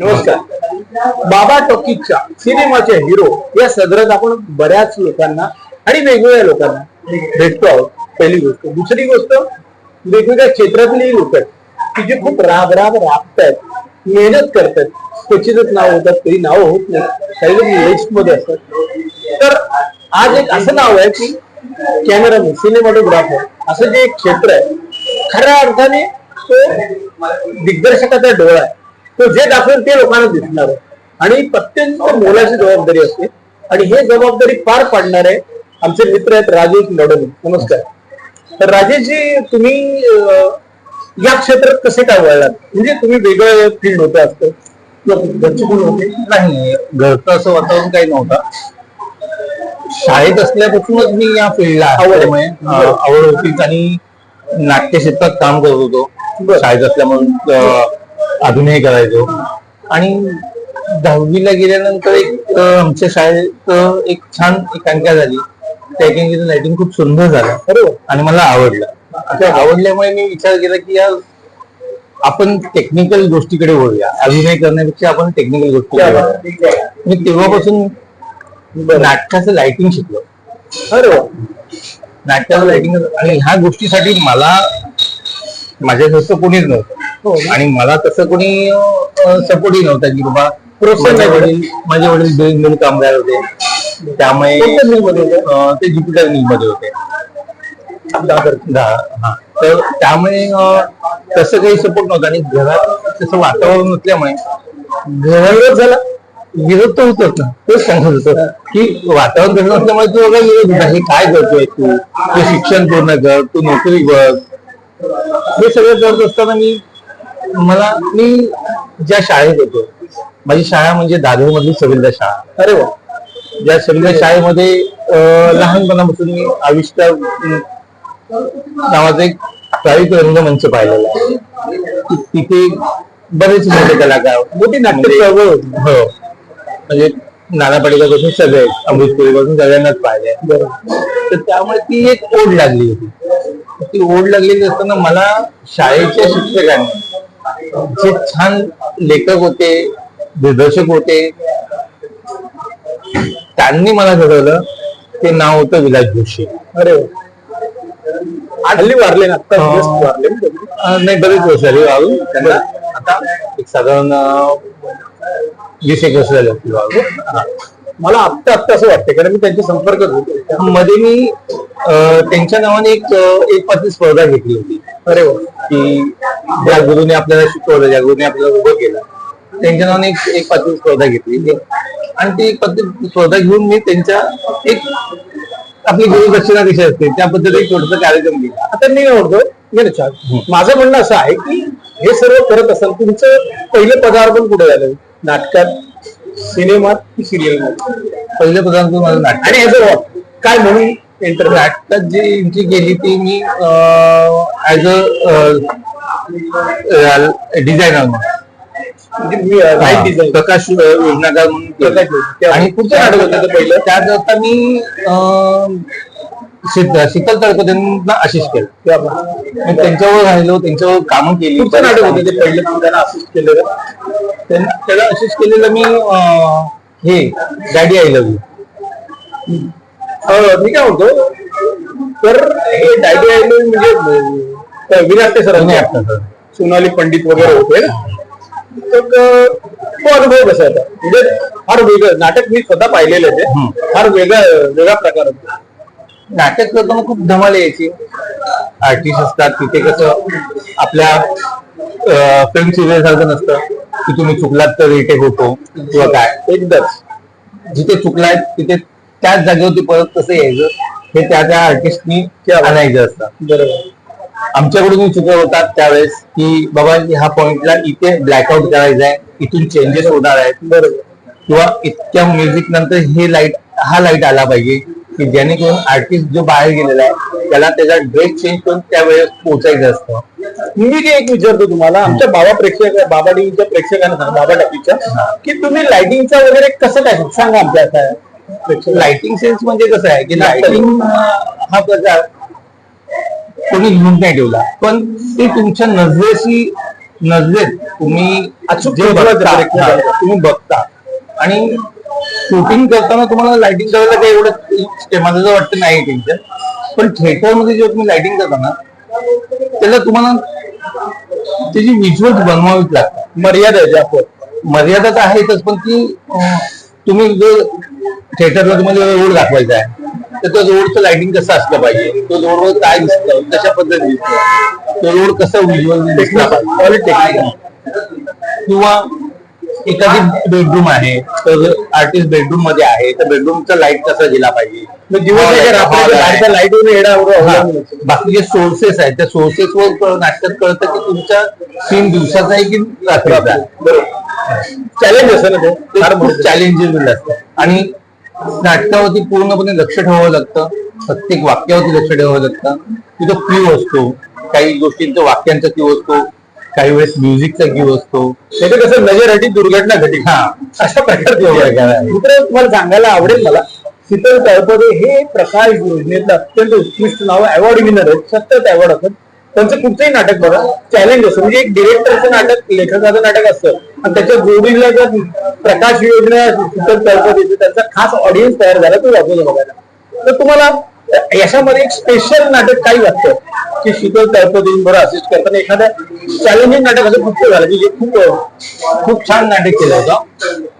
नमस्कार. बाबा टॉकीजच्या सिनेमाचे हिरो या सदरात आपण बऱ्याच लोकांना आणि वेगवेगळ्या लोकांना भेटतो आहोत. पहिली गोष्ट. दुसरी गोष्ट वेगवेगळ्या क्षेत्रातली लोक आहेत. की जे खूप राब राब राबतायत मेहनत करतात क्वचितच नाव होतात कधी नाव होत नाही काही लोक लिस्टमध्ये असतात. तर आज एक असं नाव आहे की कॅमेरामॅन सिनेमॅटोग्राफर असं जे एक क्षेत्र आहे खऱ्या अर्थाने तो दिग्दर्शकाचा डोळा आहे. तो जे दाखवेल ते लोकांना दिसणार आहे. आणि अत्यंत मोलाची जबाबदारी असते. आणि हे जबाबदारी पार पाडणारे आमचे मित्र आहेत राजेश लढवणे नमस्कार. तर राजेशजी तुम्ही या क्षेत्रात कसे काय वळलात? म्हणजे तुम्ही वेगळं फील्ड होतं असतं. घरचे कोण होते? नाही घरचं असं वातावरण काही नव्हतं. शाळेत असल्यापासूनच मी या फील्डला आवड आहे. असल्यामुळे अं, आवड होतीच. आणि नाट्य क्षेत्रात काम करत होतो. शाळेत असल्यामुळे अं, अभिनय करायचो. आणि दहावीला गेल्यानंतर एक आमच्या शाळेत एक छान एकांकिका झाली. त्या एकांकिकेचं लाइटिंग खूप सुंदर झालं. वा. आणि मला आवडलं. त्या आवडल्यामुळे मी विचार केला की यार आपण टेक्निकल गोष्टीकडे वळूया. अभिनय करण्यापेक्षा आपण टेक्निकल गोष्टीकडे वळूया. मी तेव्हापासून नाटकाचं लाइटिंग शिकलो. नाटकाचं लाइटिंग आणि ह्या गोष्टीसाठी मला माझ्या घरचं कोणीच. नव्हतं. आणि मला तसं कोणी सपोर्टही नव्हता की बाबा प्रोत्साहन माझे नाही वडील माझे वडील दोन दोन कामगार होते. त्यामुळे ते? ज्युपिटर मिलमध्ये होते. हा. तर त्यामुळे तसं काही सपोर्ट नव्हता. आणि घरात तसं वातावरण नसल्यामुळे घरावर झाला? विरोध तर होतच ना. तेच सांगत होतो. की वातावरण तसं नसल्यामुळे तू बघा विरोध होता. हे काय करतोय तू? तू शिक्षण पूर्ण कर तू नोकरी बघ हे सगळं करत असताना मी मला मी ज्या शाळेत होतो माझी शाळा म्हणजे दादर मधली सविल्ला शाळा. अरे वा. ज्या सविल्ला शाळेमध्ये लहानपणापासून मी आविष्कार नावाचा एक प्रायोगिक रंगमंच पाहिलेला आहे. तिथे बरेच मोठे कलाकार मोठी नाट्य म्हणजे-. हो. म्हणजे नाना पाटेकरपासून सगळे अमृत पुरीपासून सगळ्यांनाच पाहिले. तर त्यामुळे ती एक ओढ लागली होती. ती ओढ लागलेली असताना मला शाळेच्या शिक्षकांनी जे छान लेखक होते दिग्दर्शक होते त्यांनी मला घडवलं ते नाव होतं विलास जोशी. अरे. हल्ली वारले ना आता वारले नाही बरेच वर्ष झाली त्यांना? आता एक साधारण वीस एक वर्ष झाले असतील हा. मला आत्ता आत्ता असं वाटतं कारण मी त्यांच्या संपर्कात होतो मध्ये मी त्यांच्या नावाने एक एक पाचवी स्पर्धा घेतली होती. अरे की ज्या गुरुने आपल्याला शिकवलं ज्या गुरुने आपल्याला उभं केलं त्यांच्या नावाने एक एक पाचवी स्पर्धा घेतली. आणि ती एक पाचवी स्पर्धा घेऊन मी त्यांच्या एक आपली गुरुदक्षिणा कशी असते. त्या पद्धतीने एक छोटासा कार्यक्रम केला. आता मी छान माझं म्हणणं असं आहे की हे सर्व करत असाल तुमचं पहिलं पदार्पण कुठे झालं? नाटकात? सिनेमात की सिरियलमध्ये? पहिल्या पदार्थ माझं नाटक. आणि ह्याचं वा- काय म्हणून एंटर नाटकात जी एंट्री केली ती मी as a designer light design प्रकाश अ, योजनाकार म्हणून. आणि कुठचं नाटक होतं ते पहिलं? त्यात आता मी अ, शीतल तळपदेंना आशिष केलं. मी त्यांच्यावर राहिलो त्यांच्यावर कामं केली. कुठचं नाटक होतं ते पहिलं तुम्ही त्यांना असिस्ट केलेलं. त्यांना- त्याला आशिष केलेलं मी हे डॅडी आय लव्ह यू. मी काय म्हणतो? तर हे डायडी आयले म्हणजे विनाट्य सर. सोनाली पंडित वगैरे होते. ना तर तो अनुभव कसा होता? म्हणजे फार वेगळं. नाटक मी स्वतः पाहिलेलं आहे. ते. फार वेगळा वेगळा प्रकार होता. नाटक करताना खूप धमाल यायची. आर्टिस्ट असतात तिथे कसं आपल्या फिल्म सिरियल सारखं नसतं की तुम्ही चुकलात तर रिटेक होतो किंवा काय. एकदाच जिथे चुकलाय तिथे त्याच जागेवरती परत कसं यायचं हे त्या त्या आर्टिस्टनी आणायचं असतं. बरोबर. आमच्याकडून चुका होतात त्यावेळेस की बाबा ह्या पॉइंटला इथे ब्लॅकआउट करायचं आहे इथून चेंजेस होणार आहेत. बरोबर. किंवा इतक्या म्युझिक नंतर हे लाइट हा लाइट आला पाहिजे. की जेणेकरून आर्टिस्ट जो बाहेर गेलेला आहे त्याला त्याचा ड्रेस चेंज करून त्यावेळेस पोहोचायचं असतं. मी जे एक विचारतो तुम्हाला आमच्या बाबा प्रेक्षक बाबा टीव्हीच्या प्रेक्षकांना सांगा बाबा टाकीच्या की तुम्ही लाइटिंगचा वगैरे कसं काय सांगा आमच्या काय प्रेक्षक लाइटिंग सेन्स म्हणजे कसं आहे? की लाइटिंग हा प्रकार कोणी लिहून नाही ठेवला. पण ते तुमच्या नजरेशी नजरेत तुम्ही. तुम्ही बघता. आणि शूटिंग करताना तुम्हाला लाइटिंग करायला काही एवढं मला वाटतं नाही टेन्शन पण थिएटरमध्ये जेव्हा तुम्ही लाइटिंग करता ना त्याला तुम्हाला त्याची विज्युअल बनवावीच लागतात. मर्यादा आहे आपण मर्यादा तर आहेतच पण ती तुम्ही जो थिएटरला तुम्हाला रोड दाखवायचा आहे तर तो रोडचं लाइटिंग कसं असलं पाहिजे? तो रोडवर काय दिसतं? कशा पद्धतीने दिसतं? तो रोड कसं विज्युअल दिसला पाहिजे? किंवा एखादी बेडरूम आहे तर आर्टिस्ट बेडरूममध्ये आहे तर बेडरूमचा लाइट कसा दिला पाहिजे. लाइट वर येणं एवढं. अवलंबून आहे. बाकी जे सोर्सेस आहेत त्या सोर्सेस वर नाटकात कळतं की तुमचा सीन दिवसाचा आहे की रात्रीचा? चॅलेंज असं ना फार खूप चॅलेंजेबल असतं. आणि नाटकावरती पूर्णपणे लक्ष ठेवावं लागतं. प्रत्येक वाक्यावरती लक्ष ठेवावं लागतं. तिथं क्यू असतो. काही गोष्टींचा वाक्यांचा क्यू असतो. काही वेळेस म्युझिकचा क्यू असतो. नाही तर कसं नजर दुर्घटना घटी. हा. अशा प्रकारचे. मित्र तुम्हाला सांगायला आवडेल मला शीतल तळपदे हे प्रकाश योजनेतलं अत्यंत उत्कृष्ट नाव अवॉर्ड विनर आहेत. सतत अवॉर्ड असत त्यांचं कुठचंही नाटक बघा. चॅलेंज असतं. म्हणजे एक डिरेक्टरचं नाटक लेखकाचं नाटक असतं. आणि त्याच्या जोडीला जर प्रकाश योजना शीतल तळपदेचं त्यांचा खास ऑडियन्स तयार झाला तो वाचवलं बघायला. तर तुम्हाला याच्यामध्ये एक स्पेशल नाटक काही वाटतं? की शीतल तळपदे बरं असिस्ट करताना एखाद्या चॅलेंजिंग नाटक असं खूप झालं. की जे खूप अं, खूप छान नाटक केलं होतं.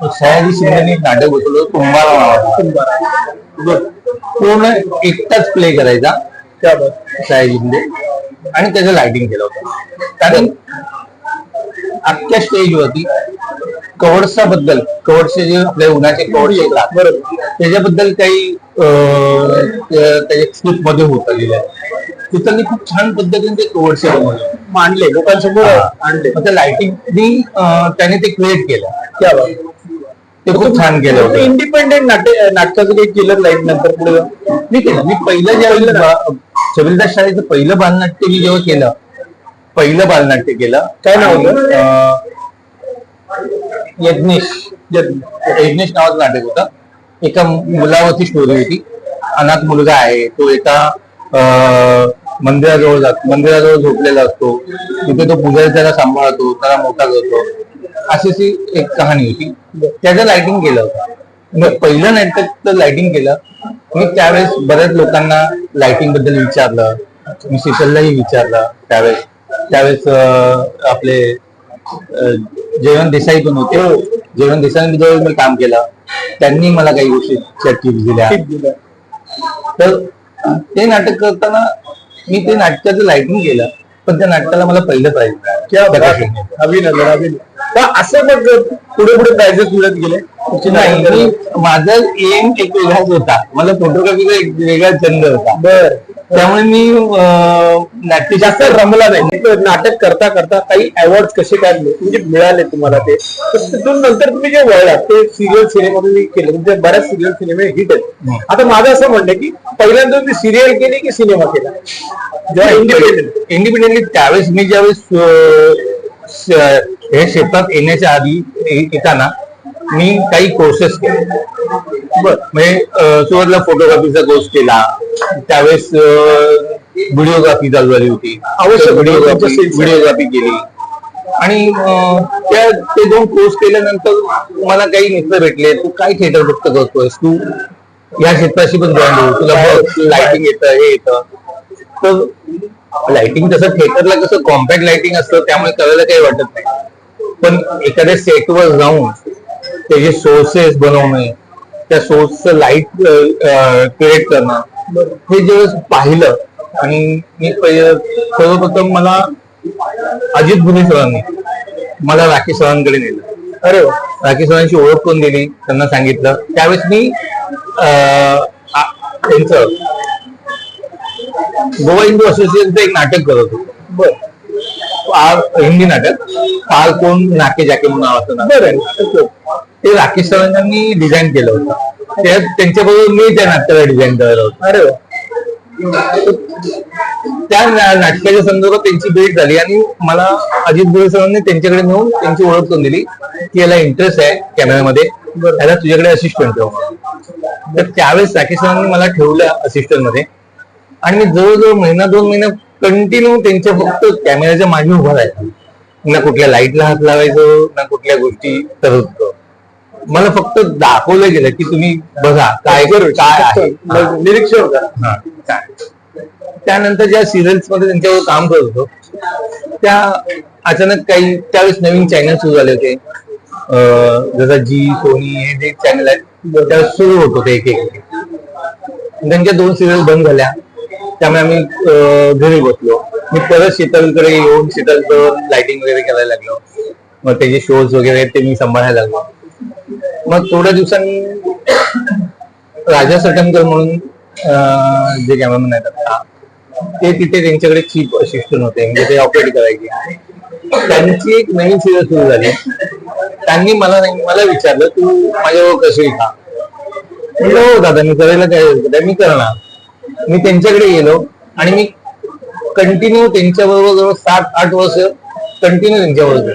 सयाजी शिंदेने एक नाटक होतं तुम्हाला नावाचं पूर्ण एकटाच प्ले करायचा. त्या बाबत. सयाजी शिंदे. आणि त्याचं लाइटिंग केलं होतं. कारण अख्ख्या स्टेजवरती कवडसा बद्दल कवडचे जे आपल्या उन्हाचे कवड येतात बरोबर. त्याच्याबद्दल काही स्क्रिप्टमध्ये होत आलेलं आहे. ते त्यांनी खूप छान पद्धतीने ते कवडसे बनवले. मांडले लोकांसमोर आणले. त्या लाइटिंग त्याने ते क्रिएट केलं. ते खूप छान केलं होतं. इंडिपेंडेंट नाट्य नाटकाचं काही केलं लाइट नंतर पुढे? मी केलं. मी पहिलं ज्यावेळेला छबिलदास शाळेचं पहिलं बालनाट्य मी जेव्हा केलं पहिलं बालनाट्य केलं काय नाव होतं? यज्ञेश यज्ञेश नावाचं नाटक होतं. एका मुलावरती स्टोरी होती. अनाथ मुलगा आहे. तो एका मंदिराजवळ जातो मंदिराजवळ झोपलेला असतो. तिथे तो पुजारी त्याला सांभाळतो त्याला मोठा करतो. अशी ती एक कहाणी होती. त्याचं लायटिंग केलं होतं. पहिलं नाटक लाइटिंग केलं. मी त्यावेळेस बऱ्याच लोकांना लाइटिंगबद्दल विचारलं. मी सिशललाही विचारलं त्यावेळेस. त्यावेळेस आपले जयवंत देसाई पण होते. जयवंत देसाईंबरोबर मी काम केलं. त्यांनी मला काही गोष्टी टिप्स दिल्या. तर ते नाटक करताना मी ते नाटकाचं लाइटिंग केलं. पण त्या नाटकाला मला पहिलं प्राईज मिळालं. अभिनंदन अभिनंदन. असं मग पुढे पुढे प्राइजेस मिळत गेले? नाही माझा एम एक वेगळाच होता. मला फोटोग्राफीचा एक वेगळा छंद होता. बर. त्यामुळे मी नाट्य जास्त रमला नाही. नाटक करता करता काही अवॉर्ड कसे काय म्हणजे मिळाले तुम्हाला ते? तिथून नंतर तुम्ही जे वळलात ते सिरियल सिनेमामध्ये केले. म्हणजे बऱ्याच सिरियल सिनेमे हिट आहेत. आता माझं असं म्हणणं की पहिल्यांदा तुम्ही सिरियल केली की सिनेमा केला? जेव्हा इंडिपेंडेंट इंडिपेंडेंटली त्यावेळेस मी ज्यावेळेस हे क्षेत्रात येण्याच्या आधी येताना मी काही कोर्सेस केले. बर म्हणजे सुरुवातीला फोटोग्राफीचा कोर्स केला. त्यावेळेस व्हिडिओग्राफी चालू झाली होती. आवश्यक. व्हिडिओग्राफी. व्हिडिओग्राफी केली. आणि त्या ते दोन कोर्स केल्यानंतर मला काही मित्र भेटले तू काय थिएटर फक्त करतोयस तू या क्षेत्राशी पण जॉईन हो तुला लाइटिंग येतं हे येतं. तर लाइटिंग तसं थिएटरला कसं कॉम्पॅक्ट लाइटिंग असतं त्यामुळे करायला काही वाटत नाही. पण एखाद्या सेटवर जाऊन त्याचे सोर्सेस बनवणे त्या सोर्सचं लाइट क्रिएट करणं हे ज्यावेळेस पाहिलं आणि मी सर्वप्रथम मला अजित गुन्हे सरांनी मला राकेश सरांकडे नेलं. अरे. राकेश सरांची ओळख करून दिली त्यांना सांगितलं. त्यावेळेस मी त्यांचं गोवा हिंदू असोसिएशनचं एक नाटक करत होतो. बर. हिंदी नाटक पार कोण नाके जाके म्हणून नावाचं नाटक. बरं. ते राकेश सरांनी डिझाईन केलं होतं. त्या त्यांच्याबरोबर मी त्या नाटकाला डिझाईन केलं होतं. अरे. त्या नाटकाच्या संदर्भात त्यांची भेट झाली आणि मला अजित गुरु सरांनी त्यांच्याकडे नेऊन त्यांची ओळख करून दिली की याला इंटरेस्ट आहे कॅमेऱ्यामध्ये त्याला तुझ्याकडे असिस्टंट ठेव तर त्यावेळेस राकेश सरांनी मला ठेवलं असिस्टंटमध्ये. आणि मी जवळजवळ महिना दोन महिना कंटिन्यू त्यांच्या फक्त कॅमेऱ्याच्या मागे उभा राहिला ना कुठल्या लाईटला हात लावायचो ना कुठल्या गोष्टी करत होतो. मला फक्त दाखवलं गेलं की तुम्ही बघा काय काय आहे. निरीक्षण हा, काय. त्यानंतर ज्या सिरियल्समध्ये त्यांच्यावर काम करत होतो त्या अचानक काही त्यावेळेस नवीन चॅनल सुरू झाले होते. अं, जसं जी सोनी हे जे चॅनल आहेत त्यावेळेस सुरू होत होते एक एक. त्यांच्या दोन सिरियल बंद झाल्या. त्यामुळे आम्ही अं, घरी बसलो. मी परत शीतलकडे येऊन शीतलचं लाइटिंग वगैरे करायला लागलो. मग त्याचे शोज वगैरे ते मी सांभाळायला लागलो. मग थोड्या दिवसांनी राजा सटनकर म्हणून जे कॅमेरामॅन आहेत आता ते तिथे त्यांच्याकडे चीफ असिस्टंट होते म्हणजे ते ऑपरेट करायचे. त्यांची एक नवीन सिरियल सुरू झाली. त्यांनी मला मला विचारलं तू माझ्यावर कशी का म्हणलं हो दादा मी करायला काय मी करणार. मी त्यांच्याकडे गेलो आणि मी कंटिन्यू त्यांच्याबरोबर जवळ सात आठ वर्ष कंटिन्यू त्यांच्याबरोबर.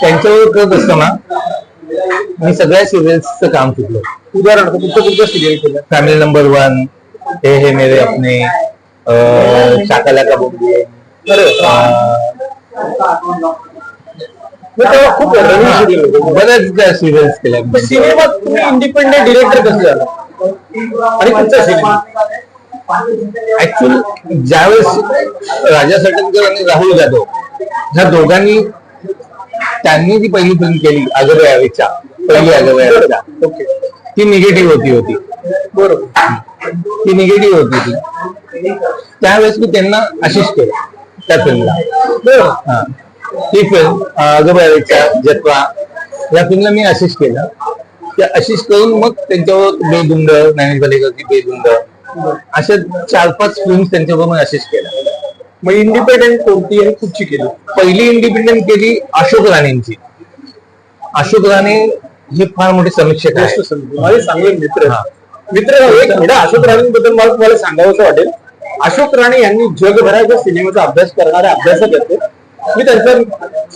त्यांच्याबरोबर करत असताना मी सगळ्या सिरियल्सचं काम शिकलो उदाहरण कुठचं कुठचं सिरियल केलं. फॅमिली नंबर वन हे हे मेरे अपने शाकाला का बोलली खूप बऱ्याच सिरियल्स केल्या सिनेमात तुम्ही इंडिपेंडेंट डिरेक्टर कसं झाला? आणि तुमचा सिनेमा? ऍक्च्युअली ज्यावेळेस राजा सटनकर आणि राहुल जाधव ह्या दोघांनी त्यांनी जी पहिली फिल्म केली अगरयावेच्या पहिली अगरयावेच्या ओके. ती निगेटिव्ह होती होती. बरोबर. ती निगेटिव्ह होती ती. त्यावेळेस मी त्यांना आशिष केलं त्या फिल्मला हा. ती फिल्म अगरयावेच्या जत्रा या फिल्मला मी आशिष केलं. त्या आशिष करून मग त्यांच्यावर बेधुंद ज्ञानेश पालेकरची बेधुंद अशा चार पाच फिल्म त्यांच्यावर मी आशिष केल्या. मग इंडिपेंडेंट कोणती आणि कुठची केली? पहिली इंडिपेंडंट केली अशोक राणेंची. अशोक राणे हे फार मोठे समीक्षक आहेत. माझे चांगले मित्र हा. मित्र एक मिनिट अशोक राणेंबद्दल मला तुम्हाला सांगावं वाटेल. अशोक राणे यांनी जगभराच्या सिनेमाचा अभ्यास करणारे अभ्यासक होते मी त्यांचा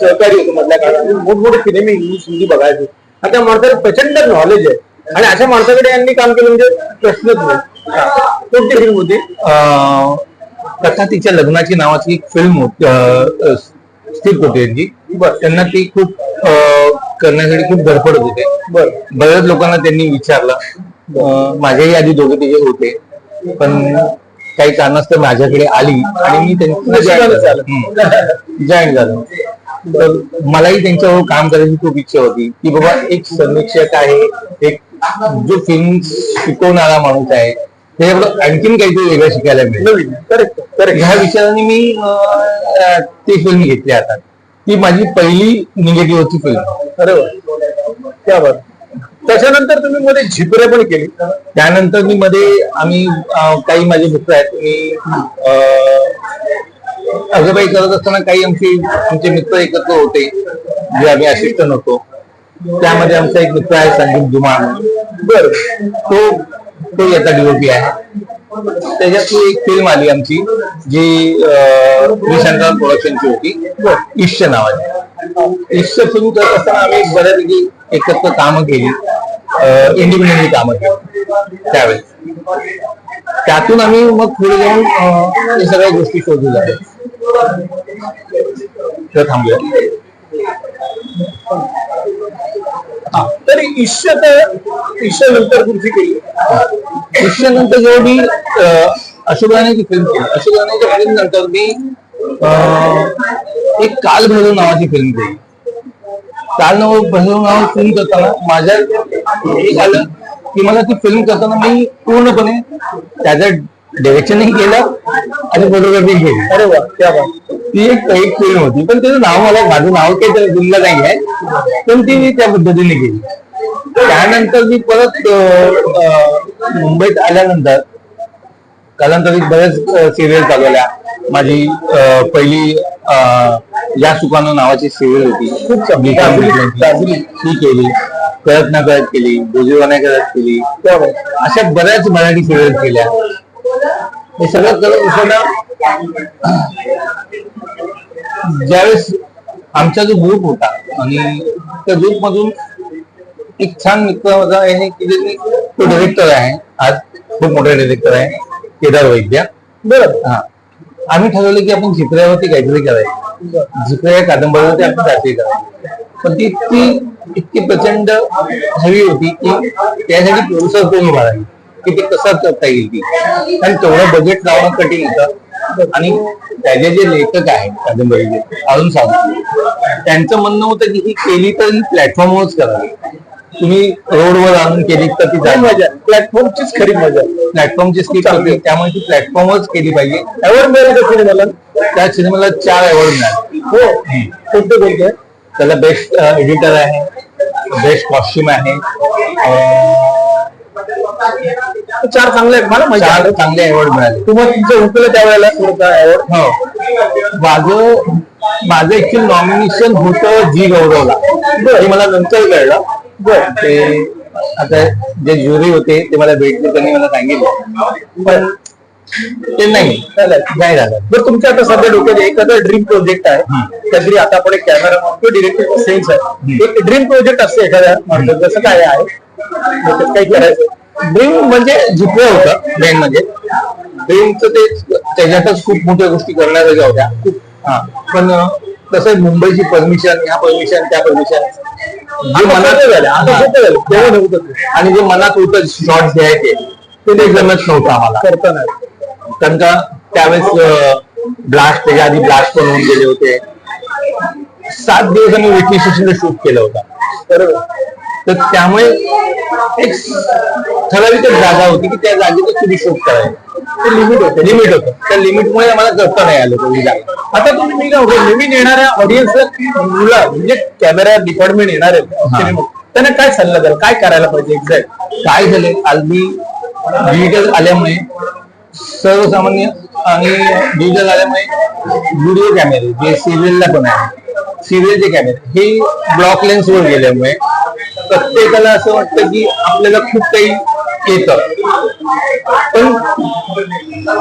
सहकारी होतो मधल्या काळात. मोठमोठे सिनेमे इंग्लिश हिंदी बघायचो. आणि त्या माणसाला प्रचंड नॉलेज आहे. आणि अशा माणसाकडे यांनी काम केलं म्हणजे प्रश्नच नाही. कोणती फिल्म होती? कथा तिच्या लग्नाची नावाची एक फिल्म स्थित होती त्यांची त्यांना ती खूप करण्यासाठी खूप धडपडत होते. बरं. बऱ्याच लोकांना त्यांनी विचारलं. माझ्याही आधी दोघे तिघे होते. पण काही कारणास्तव माझ्याकडे आली आणि मी त्यांना. जॉईन झालो. तर मलाही त्यांच्यावर काम करायची खूप इच्छा होती. की बाबा एक समीक्षक आहे. एक जो फिल्म शिकवणारा माणूस आहे. त्याच्याकडं आणखीन काहीतरी वेगळं शिकायला मिळेल. करेक्ट करेक्ट ह्या विचाराने मी ती फिल्म घेतली आता. ती माझी पहिली निगेटिव्हची फिल्म अरे वा. त्या बरं त्याच्यानंतर तुम्ही मध्ये झिपरे पण केली. त्यानंतर मी मध्ये आम्ही काही माझे मित्र आहेत मी अगबाई करत असताना काही आमचे आमचे मित्र एकत्र होते जे आम्ही असिस्टंट होतो त्यामध्ये आमचा एक मित्र आहे संदीप दुमान बर. तो तो याचा डीओपी आहे. त्याच्यातली एक फिल्म आली आमची जी विशांतराव प्रोडक्शनची होती. ईश्य नावाची ईश्य फिल्म करत असताना आम्ही बऱ्यापैकी एकत्र कामं केली. इंडिपेंडेंटली कामं केली. त्यावेळेस. त्यातून आम्ही मग पुढे जाऊन हे सगळ्या गोष्टी शोधू लागलो. तर थांबूया. तर ईश्य तर ईश्य नंतर तुमची केली. त्यानंतर जेव्हा मी अं, अशोक फिल्म केली अशोक फिल्म नंतर मी अं, एक काल भैरव नावाची फिल्म केली. काल नव भैरव नाव फिल्म करताना माझ्या एक आलं की मला ती फिल्म करताना मी पूर्णपणे त्याचं डिरेक्शनही केलं आणि फोटोग्राफी केली. अरे वा त्या ती एक एक फिल्म होती. पण त्याचं नाव मला माझं नाव काही फिल्मला नाही आहे पण ती मी त्या पद्धतीने केली. त्यानंतर मी परत मुंबईत आल्यानंतर कालांतरित बऱ्याच सिरियल चालवल्या. माझी पहिली या सुकानं नावाची सिरियल होती. खूप चांगली. ती केली. कळत ना कळत केली. बुजीवाना करत केली. अशा बऱ्याच मराठी सिरियल केल्या. हे सगळं करत असताना ज्यावेळेस आमचा जो ग्रुप होता आणि त्या ग्रुप मधून एक छान मित्र माझा आहे की ज्यांनी तो डिरेक्टर आहे. आज खूप मोठा डिरेक्टर आहे केदार वैद्य. बर. हा. आम्ही ठरवलं की आपण चित्रावरती काहीतरी करायचं. जिकडे या कादंबरीवर ते आपण जाते करायची. पण ती इतकी इतकी प्रचंड हवी होती की त्यासाठी प्रोसेस दोन उभा की ते कसं करता येईल ती? आणि तेवढं बजेट लावणं कठीण होतं. आणि त्याचे जे लेखक आहेत कादंबरीचे अरुण सावंत. त्यांचं म्हणणं होतं की ही केली तर प्लॅटफॉर्मवरच करावी. तुम्ही रोडवर आणून केली तर ती मजा. प्लॅटफॉर्मचीच खरी मजा. प्लॅटफॉर्मची स्किप होती. त्यामुळे ती प्लॅटफॉर्मवरच केली पाहिजे. अवॉर्ड मिळालं का सिनेमाला? त्या सिनेमाला चार अवॉर्ड मिळाले. हो. कोणते कोणते? त्याला बेस्ट एडिटर आहे. बेस्ट कॉस्ट्युम आहे. चार चांगले आहेत. मला चार आली. चांगले अवॉर्ड मिळाले. तुम्हाला तुमचं हुकलं त्यावेळेला थोडं अवॉर्ड हो. माझं माझं ऍक्च्युअली नॉमिनेशन होतं जी गौरवला. हे मला नंतर कळलं. ते आता जे ज्युरी होते ते मला भेटले त्यांनी मला सांगितलं. पण ते नाही. नाही झालं. बरं तुमच्या आता सध्या डोक्यात एखादा ड्रीम प्रोजेक्ट आहे. काहीतरी आता आपण एक कॅमेरा किंवा डिरेक्टर सेन्स आहे एक ड्रीम प्रोजेक्ट असते एखाद्या माणसाचं जसं काय आहे. काही करायचं. ड्रीम म्हणजे जिंकलं होतं मेन म्हणजे. ड्रीमचं ते त्याच्यातच खूप मोठ्या गोष्टी करण्याच्या होत्या. हा पण आहे, मुंबईची परमिशन ह्या परमिशन त्या परमिशन जे मनात झालं आता. सोपं झालं. तेव्हा नव्हतं. आणि जे मनात होतं शॉर्ट घ्यायचे ते ते जमत नव्हतं आम्हाला. करताना कारण का त्यावेळेस ब्लास्ट त्याच्या आधी ब्लास्ट पण होऊन गेले होते. सात दिवस आम्ही स्टेशनला शूट केलं होतं. बरोबर. तर त्यामुळे एक ठराविक एक जागा होती की त्या जागेतच तुम्ही शूट करायचं. ते लिमिट होते. लिमिट होतं. त्या लिमिटमुळे आम्हाला करता नाही आलं तेवढी जागा. आता तुम्ही मी काय म्हणतो, नवीन येणाऱ्या ऑडियन्सला मुलं म्हणजे कॅमेरा डिपार्टमेंट येणार सिनेमा त्यांना काय सल्ला द्याल? काय करायला पाहिजे एक्झॅक्ट काय झाले हल्ली डिजिटल आल्यामुळे सर्वसामान्य आणि डिजिटल आल्यामुळे व्हिडिओ कॅमेरे जे सिरियलला पण आहे सिरियलचे कॅमेरे हे ब्लॉक लेन्स वर गेल्यामुळे प्रत्येकाला असं वाटतं की आपल्याला खूप काही येतं. पण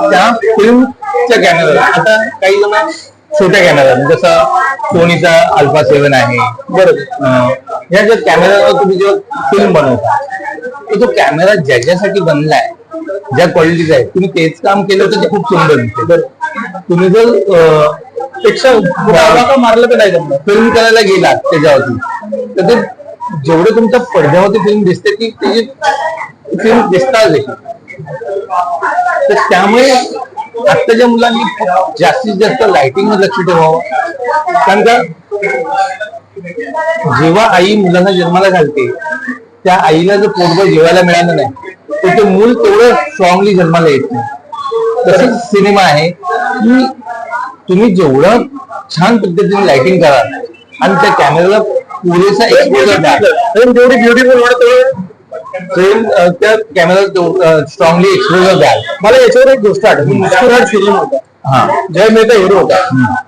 त्या फिल्मच्या कॅमेरा आता काही जण छोट्या कॅमेरा जसा सोनीचा अल्फा सेवन आहे. बरोबर. या ज्या कॅमेरावर तुम्ही जेव्हा फिल्म बनवता तर तो कॅमेरा ज्याच्यासाठी बनलाय ज्या क्वालिटीचा आहे तुम्ही तेच काम केलं तर ते खूप सुंदर दिसते तुम्ही जर अं, पेक्षा मारलं तर नाही जमणार. फिल्म करायला गेलात त्याच्यावरती तर ते जेवढे तुमच्या पडद्यावरती फिल्म दिसते ती त्याची फिल्म दिसतात तर त्यामुळे आत्ताच्या मुलांनी जास्तीत जास्त लाइटिंग लक्ष ठेवावं. कारण का? जेव्हा आई मुलांना जन्माला घालते त्या आईला जर पोटभर जेवायला मिळालं नाही तर ते मूल तेवढं स्ट्रॉंगली जन्माला येत नाही. तसंच सिनेमा आहे की तुम्ही जेवढं छान पद्धतीने लाइटिंग करा आणि त्या कॅमेऱ्याला पुरेसा एक्सपोजर द्या. जेवढी ब्युटिफुल वाटत. त्या कॅमेरा स्ट्रॉंगली एक्सपोजर द्याल मला याच्यावर एक गोष्ट आठवली मुस्कुराट फिल्म होता. जय मेहता हिरो होता.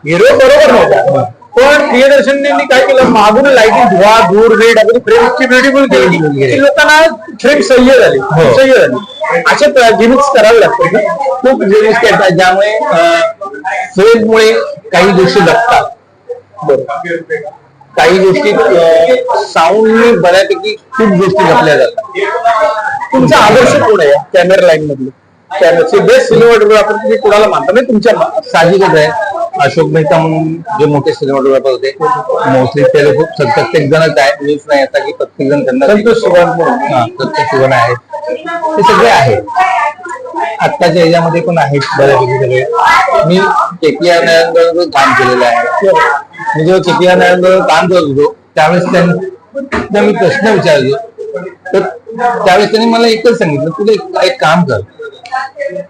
हिरो बरोबर नव्हता. पण प्रियदर्शनने काय केलं? मागून लाईटिंग धुवा धूर रेड अगदी फ्रेम इतकी ब्युटिफुल केली. लोकांना फ्रेम सह्य झाली. हो. सह्य झाली. अशा जिनिस करावे लागतात खूप जिनिस करतात ज्यामुळे फ्रेममुळे काही गोष्टी जपतात काही गोष्टी साऊंडने बऱ्यापैकी खूप गोष्टी जपल्या जातात. तुमचा आदर्श कोण आहे कॅमेरा लाईन मधले? कॅमेराचे बेस्ट सिनेमाटोग्राफर तुम्ही कोणाला मानता नाही? तुमच्या साहजिकच आहे. अशोक मेहता म्हणून जे मोठे सिनेमाटोग्राफर होते मोस्टली ते लोक प्रत्येक जणच आहे. मीच नाही आता की प्रत्येक जण त्यांना. हा, प्रत्येक शिवण आहेत ते सगळे आहेत. आत्ताच्या याच्यामध्ये पण आहेत बऱ्यापैकी सगळे. मी केपीआर नारायणबरोबर काम केलेलं आहे. मी जेव्हा केपीआर नारायणबरोबर काम करत होतो त्यावेळेस त्यां- त्यांना मी प्रश्न विचारले तर त्यावेळेस त्यांनी मला एकच सांगितलं तुला एक- एक काम कर.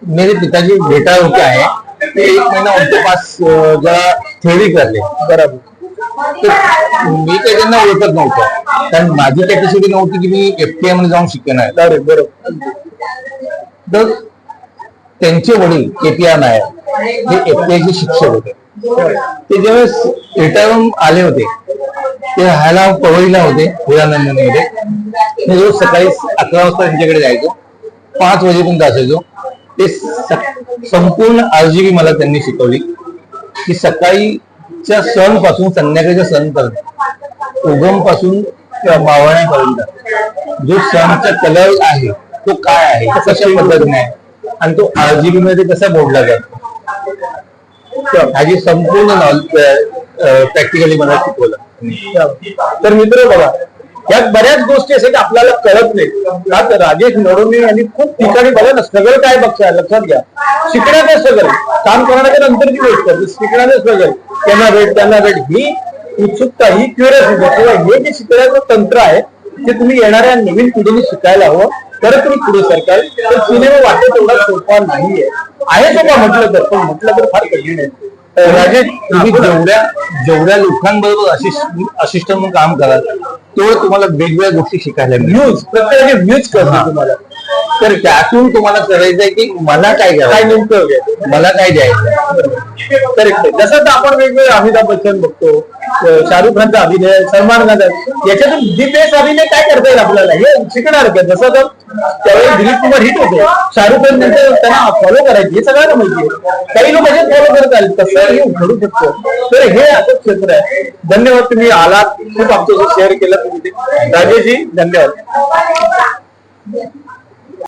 मेरे पिताजी बेटा होते आहे. ते एक महिना उनके पास जरा थेअरी करले. बरोबर. मी काही त्यांना ओळखत नव्हतं. कारण माझी कॅपॅसिटी नव्हती की मी एफटीआयमध्ये जाऊन शिकणार. बरोबर बरोबर. तर त्यांचे वडील केपीआर नायर हे एफपीआयचे शिक्षक होते. ते ज्यावेळेस रिटायरून आले होते ते राहायला पवईला होते हिरानंदनीमध्ये मी रोज सकाळी अकरा वाजता त्यांच्याकडे जायचो पाच वाजेपर्यंत असायचो. ते संपूर्ण आरजीबी मला त्यांनी शिकवली की सकाळीच्या सणपासून संध्याकाळच्या सण पर्यंत उगमपासून मावळण्यापर्यंत जो सणचा कलर आहे तो काय आहे कशा पद्धतीने आहे आणि तो आरजीबी मध्ये कसा मोडला जातो? ह्याची संपूर्ण प्रॅक्टिकली मला शिकवलं. तर मित्र बघा यात बऱ्याच गोष्टी असे की आपल्याला कळत नाही. राजेश नरोने यांनी खूप ठिकाणी बघा ना सगळं काय बघताय लक्षात घ्या. शिकण्याचं सगळं काम करण्याच्या नंतरची गोष्ट शिकण्याचं सगळं त्यांना भेट त्यांना भेट. ही उत्सुकता ही क्युरियोसिटी किंवा हे जे शिकण्याचं तंत्र आहे ते तुम्ही येणाऱ्या नवीन पिढीने शिकायला हवं तर तुम्ही पुढे सरकार तर सिनेमा वाटत एवढा सोपा नाहीये. आहे सोपा म्हटलं तर पण म्हटलं तर फार कठीण आहे. तर राजेश तुम्ही जेवढ्या जेवढ्या लोकांबरोबर असिस्ट असिस्टंट म्हणून काम कराल तेवढं तुम्हाला वेगवेगळ्या गोष्टी शिकायला न्यूज प्रत्येकाने न्यूज करतो तुम्हाला. तर त्यातून तुम्हाला करायचंय की मला काय काय नेमकं? मला काय द्यायचं करेक्ट जसं आपण वेगवेगळे अमिताभ बच्चन बघतो शाहरुख खानचा अभिनय सलमान खानचा. याच्यातून जी बेस्ट अभिनय काय करता येईल आपल्याला? हे शिकणार का जसं तर त्यावेळी दिलीप कुमार हिट होते शाहरुख खान नंतर त्यांना फॉलो करायचे हे सगळ्यांना माहिती आहे. काही लोक असे फॉलो करत आले तसं हे घडू शकतो. तर हे असं क्षेत्र आहे. धन्यवाद तुम्ही आलात. खूप आमच्याशी शेअर केलं. तुम्ही राजेजी राजेशजी धन्यवाद.